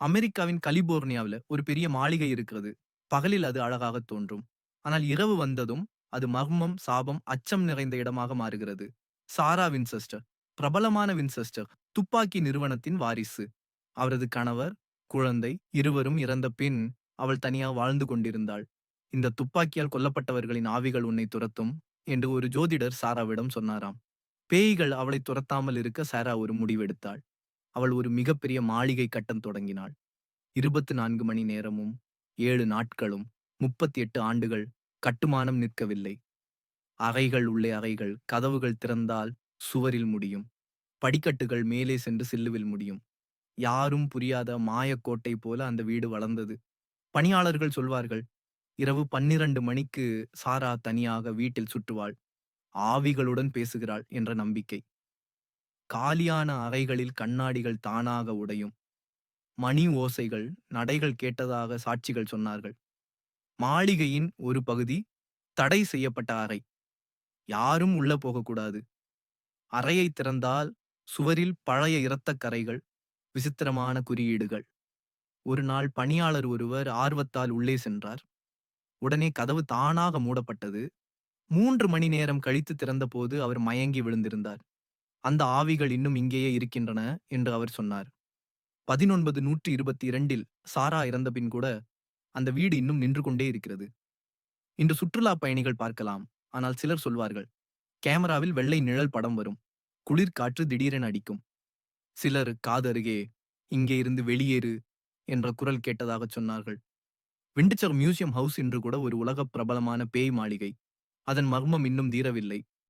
அமெரிக்காவின் கலிபோர்னியாவில் ஒரு பெரிய மாளிகை இருக்கிறது. பகலில் அது அழகாகத் தோன்றும். ஆனால் இரவு வந்ததும் அது மர்மம், சாபம், அச்சம் நிறைந்த இடமாக மாறுகிறது. சாரா வின்செஸ்டர் பிரபலமான வின்செஸ்டர் துப்பாக்கி நிறுவனத்தின் வாரிசு. அவரது கணவர், குழந்தை இருவரும் இறந்த பின் அவள் தனியாக வாழ்ந்து கொண்டிருந்தாள். இந்த துப்பாக்கியால் கொல்லப்பட்டவர்களின் ஆவிகள் உன்னை துரத்தும் என்று ஒரு ஜோதிடர் சாராவிடம் சொன்னாராம். பேய்கள் அவளை துரத்தாமல் இருக்க சாரா ஒரு முடிவெடுத்தாள். அவள் ஒரு மிகப்பெரிய மாளிகை கட்டம் தொடங்கினாள். 24 மணி நேரமும், ஏழு நாட்களும், 38 ஆண்டுகள் கட்டுமானம் நிற்கவில்லை. அறைகள் உள்ளே அறைகள், கதவுகள் திறந்தால் சுவரில் முடியும். படிக்கட்டுகள் மேலே சென்று சில்லுவில் முடியும். யாரும் புரியாத மாயக்கோட்டை போல அந்த வீடு வளர்ந்தது. பணியாளர்கள் சொல்வார்கள், இரவு 12 மணிக்கு சாரா தனியாக வீட்டில் சுற்றுவாள். ஆவிகளுடன் பேசுகிறாள் என்ற நம்பிக்கை. காலியான அறைகளில் கண்ணாடிகள் தானாக உடையும். மணி ஓசைகள், நடைகள் கேட்டதாக சாட்சிகள் சொன்னார்கள். மாளிகையின் ஒரு பகுதி தடை செய்யப்பட்ட அறை. யாரும் உள்ள போகக்கூடாது. அறையை திறந்தால் சுவரில் பழைய இரத்தக் கரைகள் விசித்திரமான குறியீடுகள். ஒரு நாள் பணியாளர் ஒருவர் ஆர்வத்தால் உள்ளே சென்றார். உடனே கதவு தானாக மூடப்பட்டது. மூன்று மணி நேரம் கழித்து திறந்தபோது அவர் மயங்கி விழுந்திருந்தார். அந்த ஆவிகள் இன்னும் இங்கேயே இருக்கின்றன என்று அவர் சொன்னார். 1922இல் சாரா இறந்தபின் கூட அந்த வீடு இன்னும் நின்று கொண்டே இருக்கிறது. இன்று சுற்றுலா பயணிகள் பார்க்கலாம். ஆனால் சிலர் சொல்வார்கள், கேமராவில் வெள்ளை நிழல் படம் வரும். குளிர் காற்று திடீரென அடிக்கும். சிலர் காதருகே, இங்கே இருந்து வெளியேறு என்ற குரல் கேட்டதாகச் சொன்னார்கள். விண்டிச்சர் மியூசியம் ஹவுஸ் என்று கூட ஒரு உலகப் பிரபலமான பேய் மாளிகை. அதன் மர்மம் இன்னும் தீரவில்லை.